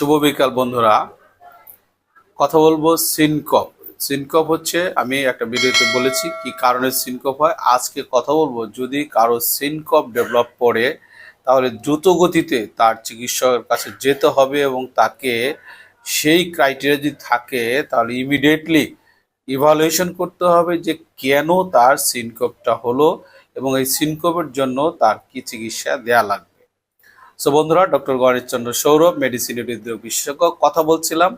শুভ বিকাল, বন্ধুরা। কথা বলব সিনকপ। সিনকপ হচ্ছে, আমি একটা ভিডিওতে বলেছি কি কারণে সিনকপ হয়। আজকে কথা বলব, যদি কারও সিনকপ ডেভেলপ করে তাহলে দ্রুত গতিতে তার চিকিৎসকের কাছে যেতে হবে এবং তাকে সেই ক্রাইটেরিয়া যদি থাকে, তাহলে ইমিডিয়েটলি ইভালুয়েশন করতে হবে যে কেন তার সিনকপটা হলো এবং এই সিনকপের জন্য তার কি চিকিৎসা দেয়া লাগবে। সো বন্ধুরা, ডক্টর গণেশচন্দ্র সৌরভ, মেডিসিন হৃদরোগ বিশেষজ্ঞ, কথা বলছিলাম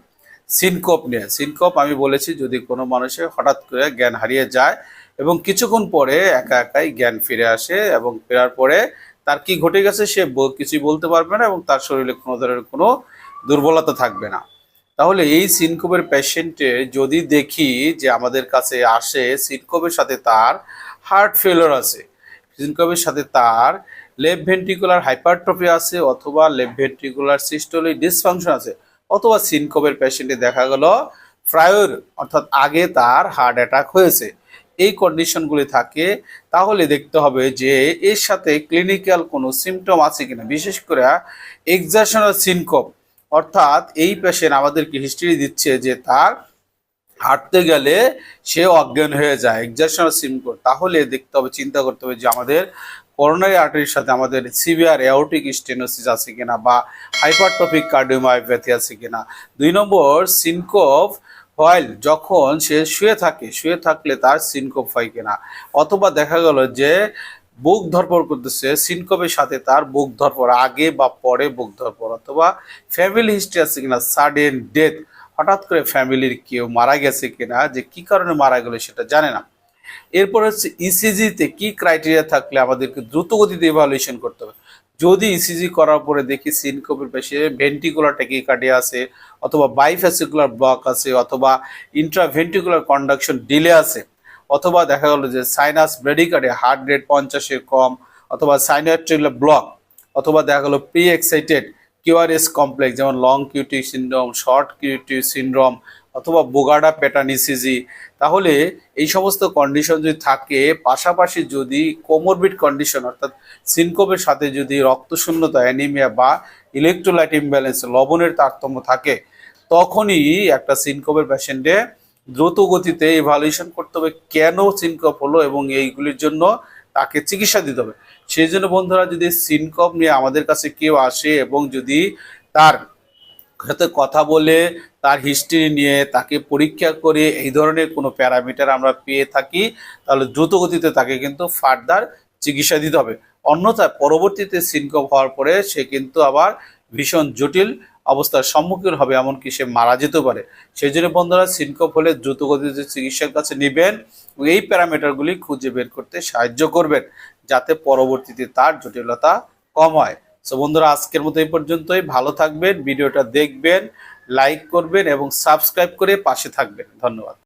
সিনকোপ নিয়ে। সিনকোপ আমি বলেছি, যদি কোনো মানুষের হঠাৎ করে জ্ঞান হারিয়ে যায় এবং কিছুক্ষণ পরে একা একাই জ্ঞান ফিরে আসে এবং ফেরার পরে তার কি ঘটে গেছে সে কিছুই বলতে পারবে না এবং তার শরীরে কোনো ধরনের কোনো দুর্বলতা থাকবে না। তাহলে এই সিনকোপের পেশেন্টে যদি দেখি যে আমাদের কাছে আসে, সিনকোপের সাথে তার হার্ট ফেলোর আছে। সিনকোপের সাথে তার লেফট ভেন্ট্রিকুলার হাইপারট্রফি আছে অথবা লেফট ভেন্ট্রিকুলার সিস্টোলিক ডিসফাংশন আছে। অথবা সিনকোপের পেশেন্টে দেখা গেল প্রায়র অর্থাৎ আগে তার হার্ট অ্যাটাক হয়েছে। এই কন্ডিশনগুলি থাকে, তাহলে দেখতে হবে যে এর সাথে ক্লিনিক্যাল কোনো সিমটম আছে কিনা। বিশেষ করে এক্সাশনাল সিনকোপ অর্থাৎ এই পেশেন্ট আমাদেরকে হিস্ট্রি দিচ্ছে যে তার হাঁটতে গেলে সে অজ্ঞান হয়ে যায়। এক্সাশনাল সিমকোপ তাহলে দেখতে হবে, চিন্তা করতে হবে যে আমাদের করোনারি আর্টারির সাথে আমাদের সিভিয়ার এওটিক স্টেনোসিস আছে কিনা বা হাইপারট্রফিক কার্ডিওমায়োপ্যাথি আছে কিনা। দুই নম্বর সিনকোপ হয় যখন সে শুয়ে থাকে, শুয়ে থাকলে তার সিনকোপ হয় কিনা। অথবা দেখা গেল যে বুক ধরপড় করতেছে সিনকোপের সাথে তার বুক ধরপড় আগে বা পরে বুক ধরপড় অথবা ফ্যামিলি হিস্ট্রি আছে কিনা সাডেন ডেথ হঠাৎ করে ফ্যামিলির কেউ মারা গেছে কিনা, যে কি কারণে মারা গেল সেটা জানে না। এরপর হচ্ছে ইসিজিতে কি ক্রাইটেরিয়া থাকলে আমাদেরকে দ্রুত গতিতে ইভালুয়েশন করতে হবে? যদি ইসিজি করার পরে দেখি সিনকোপের পেশে ভেন্টিকুলার টেকিকার্ডিয়া আছে, অথবা বাইফেসিকুলার ব্লক আছে, অথবা ইন্ট্রাভেন্টিকুলার কন্ডাকশন ডিলে আছে, অথবা দেখা গেল যে সাইনাস ব্রেডিকার্ডে হার্ট রেট পঞ্চাশের কম, অথবা সাইনাট্রিকুলার ব্লক অথবা দেখা গেল প্রি এক্সাইটেড কিউআরএস কমপ্লেক্স, যেমন long QT syndrome short QT syndrome অথবা বোগাডা প্যাটার্নিসিজি তাহলে এই সমস্ত কন্ডিশন যদি থাকে, পাশাপাশি যদি কোমরবিড কন্ডিশন অর্থাৎ সিনকোপের সাথে যদি রক্তশূন্যতা অ্যানিমিয়া বা ইলেকট্রোলাইট ইমব্যালেন্স লবণের তারতম্য থাকে, তখনই একটা সিনকোপের পেশেন্টে দ্রুত গতিতে ইভালুয়েশন করতে হবে কেন সিনকপ হলো এবং এইগুলির জন্য তাকে চিকিৎসা দিতে হবে। সেই জন্য বন্ধুরা যদি সিনকপ নিয়ে আমাদের কাছে কেউ আসে এবং যদি তার সাথে কথা বলে, তার হিস্ট্রি নিয়ে, তাকে পরীক্ষা করে এই ধরনের কোনো প্যারামিটার আমরা পেয়ে থাকি, তাহলে দ্রুত গতিতে তাকে কিন্তু ফার্দার চিকিৎসা দিতে হবে। অন্যথায় পরবর্তীতে সিনকপ হওয়ার পরে সে কিন্তু আবার ভীষণ জটিল অবস্থার সম্মুখীন হবে, এমনকি সে মারা যেতে পারে। সেই জন্য বন্ধুরা, সিনকপ হলে দ্রুতগতিতে চিকিৎসার কাছে নেবেন এই প্যারামিটারগুলি খুঁজে বের করতে সাহায্য করবেন, যাতে পরবর্তীতে তার জটিলতা কম হয়। সো বন্ধুরা, আজকের মতো এই পর্যন্তই। ভালো থাকবেন, ভিডিওটা দেখবেন, লাইক করবেন এবং সাবস্ক্রাইব করে পাশে থাকবেন। ধন্যবাদ।